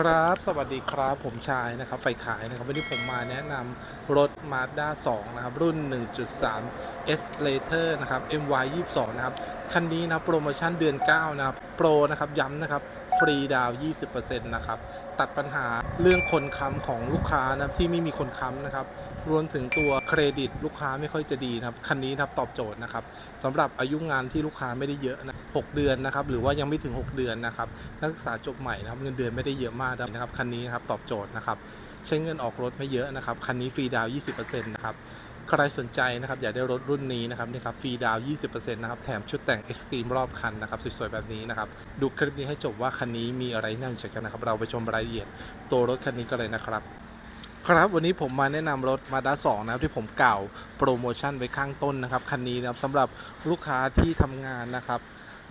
ครับ สวัสดีครับ ผมชายนะครับ ไฟขายนะครับ วันนี้ผมมาแนะนำรถ Mazda 2 นะครับ รุ่น 1.3 S Later นะครับ MY 22 นะครับ คันนี้นะโปรโมชั่นเดือน 9 นะครับโปรนะครับย้ำนะครับฟรีดาวน์20%นะครับ ตัดปัญหาเรื่องคนค้ำของลูกค้านะที่ไม่มีคนค้ำนะครับ รวมถึงตัวเครดิตลูกค้าไม่ค่อยจะดีนะครับ คันนี้นะครับตอบโจทย์นะครับสำหรับอายุงานที่ลูกค้าไม่ได้เยอะนะ6เดือนนะครับ หรือว่ายังไม่ถึง 6 เดือนนะครับ นักศึกษาจบใหม่นะครับ เงินเดือนไม่ได้เยอะมากนะครับ คันนี้นะครับตอบโจทย์นะครับ ใช้เงินออกรถไม่เยอะนะครับ คันนี้ฟรีดาวน์20%นะครับ ใครสนใจนะครับอยากได้รถรุ่นนี้นะครับนี่ครับฟรีดาว20%นะครับแถมชุดแต่ง Extreme รอบคันนะครับสวยๆแบบนี้นะครับดูคลิปนี้ให้จบว่าคันนี้มีอะไรน่าสนใจกันนะครับเราไปชมรายละเอียดตัวรถคันนี้กันเลยนะครับครับวันนี้ผมมาแนะนำรถ Mazda 2นะครับที่ผมกล่าวโปรโมชั่นไว้ข้างต้นนะครับคันนี้นะครับสำหรับลูกค้าที่ทำงานนะครับ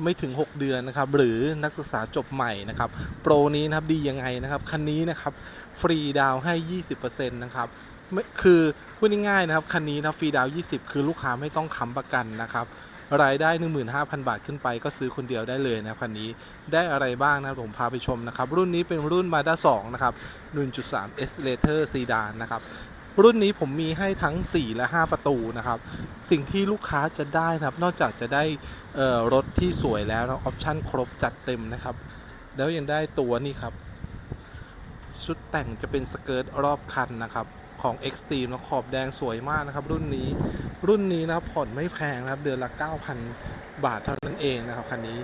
ไม่ถึง 6 เดือนนะครับหรือนักศึกษาจบใหม่นะครับโปรนี้นะครับดียังไงนะครับคันนี้นะครับฟรีดาวให้ 20%นะครับ ไม่คือพูดง่ายๆนะครับคันนี้นะฟรีดาว20 คือลูกค้าไม่ต้องค้ำประกันนะครับรายได้ 15,000 บาทขึ้นไปก็ซื้อคนเดียวได้เลยนะคันนี้ได้อะไรบ้างนะผมพาไปชมนะครับ รุ่นนี้เป็นรุ่น Mazda 2 นะครับ 1.3 S Later Sedan นะครับ รุ่นนี้ผมมีให้ทั้ง 4 และ 5 ประตูนะครับ สิ่งที่ลูกค้าจะได้นะครับ นอกจากจะได้รถที่สวยแล้วนะออปชั่นครบจัดเต็มนะครับ แล้วยังได้ตัวนี่ครับ ชุดแต่งจะเป็นสเกิร์ตรอบคันนะครับ ของ Extreme นะขอบแดงสวยมากนะครับ รุ่นนี้รุ่นนี้นะครับผ่อนไม่แพงนะครับ เดือนละ 9,000 บาทเท่านั้นเองนะครับคันนี้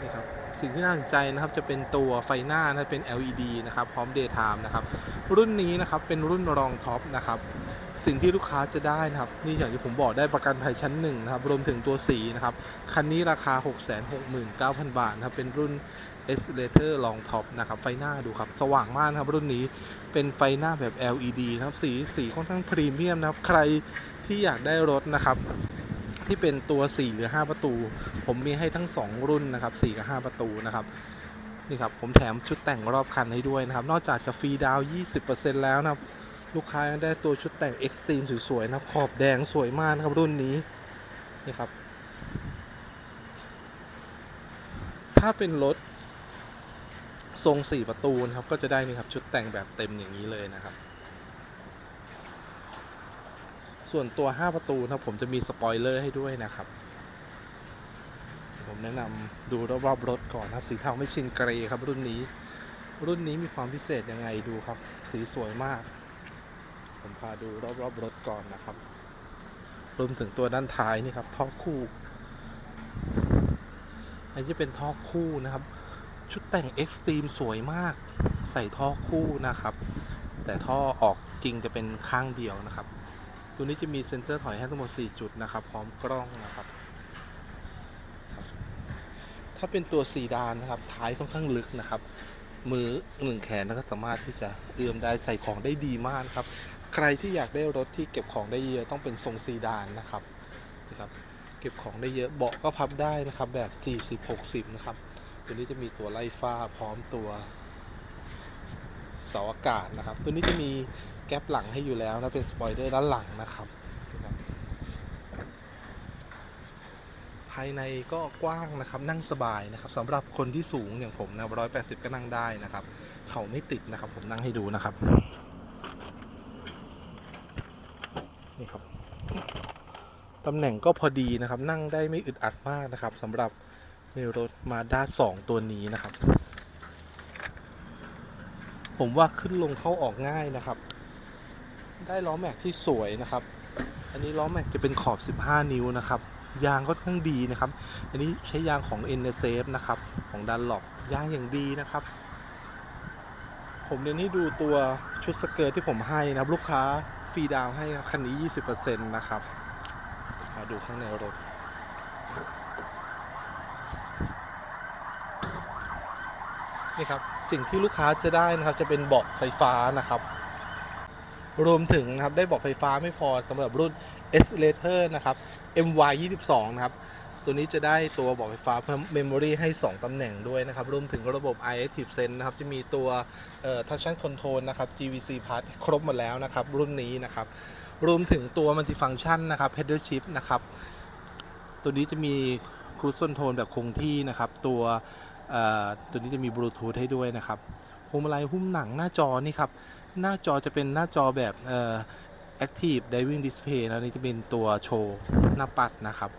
นี่ครับสิ่งที่น่าสนใจนะครับจะเป็นตัวไฟหน้านะเป็น LED นะครับพร้อม Daytime นะครับรุ่นนี้นะครับเป็นรุ่นรองท็อปนะครับ สิ่งที่ลูกค้าจะได้นะครับ นี่อย่างที่ผมบอกได้ประกันภัยชั้นหนึ่งนะครับ รวมถึงตัวสีนะครับ คันนี้ราคา 669,000 บาทนะครับ เป็นรุ่น e s l a t o r รองท็อปนะครับ ไฟหน้าดูครับ สว่างมากนะครับ รุ่นนี้เป็นไฟหน้าแบบ LED นะครับ สีสีค่อนข้างพรีเมียมนะครับ ใครที่อยากได้รถนะครับที่เป็นตัว 4 หรือ 5 ประตู ผมมีให้ทั้ง 2 รุ่นนะครับ 4 กับ 5 ประตูนะครับนี่ครับผมแถมชุดแต่งรอบคันให้ด้วยนะครับ นอกจากจะฟรีดาว 20%แล้วนะครับ ลูกค้าได้ตัวชุดแต่ง Extreme สวยๆนะครับขอบแดงสวยมากนะครับรุ่นนี้นี่ครับ ถ้าเป็นรถทรง4ประตูนะครับก็จะได้นี่ครับชุดแต่งแบบเต็มอย่างนี้เลยนะครับ ส่วนตัว5ประตูนะครับผมจะมีสปอยเลอร์ให้ด้วยนะครับผมแนะนำดูรอบๆรถก่อนนะครับ สีเทาไม่ชินเกรย์ครับรุ่นนี้ รุ่นนี้มีความพิเศษยังไงดูครับ สีสวยมาก ผมพาดูรอบๆรถก่อนนะครับรวมถึงตัวด้านท้ายนี่ครับท่อคู่ อันนี้เป็นท่อคู่นะครับ ชุดแต่ง Extreme สวยมาก ใส่ท่อคู่นะครับ แต่ท่อออกจริงจะเป็นข้างเดียวนะครับ ตัวนี้จะมีเซ็นเซอร์ถอยให้ทั้งหมด 4 จุดนะครับ พร้อมกล้องนะครับ ถ้าเป็นตัวซีดานนะครับ ท้ายค่อนข้างลึกนะครับ มือหนึ่งแขนก็สามารถที่จะเอื้อมได้ใส่ของได้ดีมากครับ ใครที่อยากได้รถที่เก็บของได้เยอะต้องเป็นทรงซีดานนะครับนะครับ เก็บของได้เยอะเบาะก็พับได้นะครับแบบ 40-60 นะครับ ตัวนี้จะมีตัวไล่ฟ้าพร้อมตัวเสาอากาศนะครับ ตัวนี้จะมีแก๊ปหลังให้อยู่แล้วนะเป็นสปอยเลอร์ด้านหลังนะครับนะครับภายในก็กว้างนะครับนั่งสบายนะครับสำหรับคนที่สูงอย่างผมนะ180 ก็นั่งได้นะครับ เขาไม่ติดนะครับ ผมนั่งให้ดูนะครับนี่ครับ ตำแหน่งก็พอดีนะครับ นั่งได้ไม่อึดอัดมากนะครับสำหรับในรถมาด้า2ตัวนี้นะครับ ผมว่าขึ้นลงเข้าออกง่ายนะครับ ได้ล้อแม็กที่สวยนะครับ อันนี้ล้อแม็กจะเป็นขอบ 15 นิ้วนะครับ ยางค่อนข้างดีนะครับ อันนี้ใช้ยางของ n s f นะครับของดันหลอกยางอย่างดีนะครับ ผมเดี๋ยวนี้ดูตัวชุดสเกิร์ตที่ผมให้นะครับ ลูกค้าฟรีดาวให้คันนี้ 20%นะครับ มาดูข้างในรถนี่ครับสิ่งที่ลูกค้าจะได้นะครับจะเป็นเบาะไฟฟ้านะครับ รวมถึงนะครับได้เบาะไฟฟ้าไม่พอสำหรับรุ่น S Later นะครับ MY 22นะครับตัวนี้จะได้ตัวเบาะไฟฟ้าเพิ่ม Memory ให้ 2 ตำแหน่งด้วยนะครับรวมถึงระบบ iActive Sense นะครับจะมีตัวเอ่อ Touch Control นะครับ GVC Part ครบหมดแล้วนะครับรุ่นนี้นะครับ รวมถึงตัว Multifunction นะครับ Pedal Shift นะครับ ตัวนี้จะมี Cruise Control แบบคงที่นะครับ ตัวตัวนี้จะมีบลูทูธให้ด้วยนะครับพวงมาลัยหุ้มหนังหน้าจอนี่ครับ หน้าจอจะเป็นหน้าจอแบบเอ่อ Active Diving Display แล้วนี่จะเป็นตัวโชว์หน้าปัดนะครับ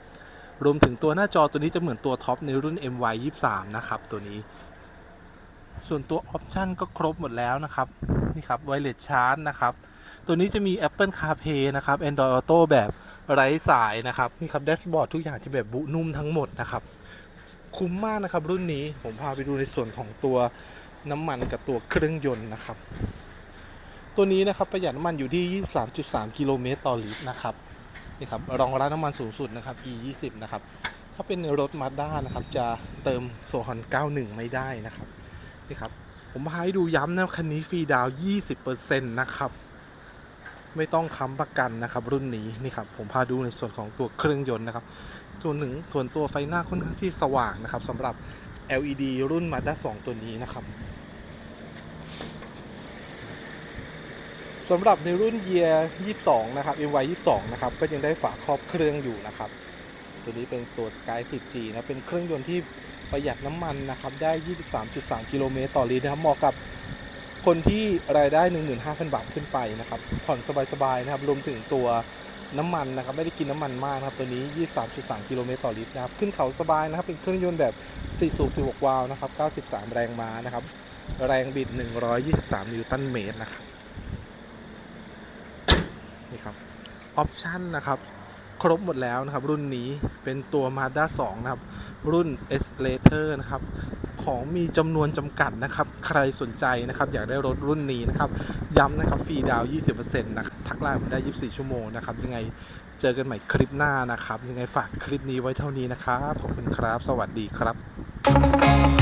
รวมถึงตัวหน้าจอตัวนี้จะเหมือนตัวท็อปในรุ่น MY 23นะครับ ตัวนี้ ส่วนตัวออปชันก็ครบหมดแล้วนะครับ นี่ครับ Wireless Charge นะครับ ตัวนี้จะมี Apple CarPlay นะครับ Android Auto แบบไร้สายนะครับนี่ครับแดชบอร์ดทุกอย่างจะแบบบุนุ่มทั้งหมดนะครับคุ้มมากนะครับรุ่นนี้ผมพาไปดูในส่วนของตัวน้ำมันกับตัวเครื่องยนต์นะครับ ตัวนี้นะครับประหยัดน้ำมันอยู่ที่ 23.3 กิโลเมตรต่อลิตรนะครับนี่ครับรองรับน้ำมันสูงสุดนะครับ E 20 นะครับถ้าเป็นรถมาด้านะครับจะเติมโซฮอน91 ไม่ได้นะครับนี่ครับผมพาให้ดูย้ำนะคันนี้ฟรีดาวน์20%นะครับ ไม่ต้องค้ำประกันนะครับ รุ่นนี้นี่ครับผมพาดูในส่วนของตัวเครื่องยนต์นะครับ ส่วนหนึ่งส่วนตัวไฟหน้าค่อนข้างที่สว่างนะครับสำหรับ LED รุ่น Mazda 2 ตัวนี้นะครับสำหรับในรุ่น Year 22 นะครับ MY 22 นะครับ ก็ยังได้ฝาครอบเครื่องอยู่นะครับ ตัวนี้เป็นตัว Sky 10G นะ เป็นเครื่องยนต์ที่ประหยัดน้ำมันนะครับ ได้ 23.3 กิโลเมตรต่อลิตรนะครับ เหมาะกับ คนที่รายได้ 15,000 บาทขึ้นไปนะครับ ผ่อนสบายๆนะครับ รวมถึงตัวน้ำมันนะครับ ไม่ได้กินน้ำมันมากนะครับ ตัวนี้ 23.3 กิโลเมตรต่อลิตรนะครับ ขึ้นเขาสบายนะครับ เป็นเครื่องยนต์แบบ 4 สูบ 16 วาล์วนะครับ 93 แรงม้านะครับ แรงบิด 123 นิวตันเมตรนะครับ นี่ครับ ออปชันนะครับ ครบหมดแล้วนะครับ รุ่นนี้เป็นตัว Mazda 2 นะครับ รุ่น S Later นะครับ ของมีจำนวนจำกัดนะครับ ใครสนใจนะครับ อยากได้รถรุ่นนี้นะครับ ย้ำนะครับฟรีดาวน์20%นะทักไลน์ผมได้ 24 ชั่วโมงนะครับ ยังไงเจอกันใหม่คลิปหน้านะครับ ยังไงฝากคลิปนี้ไว้เท่านี้นะครับ ขอบคุณครับ สวัสดีครับ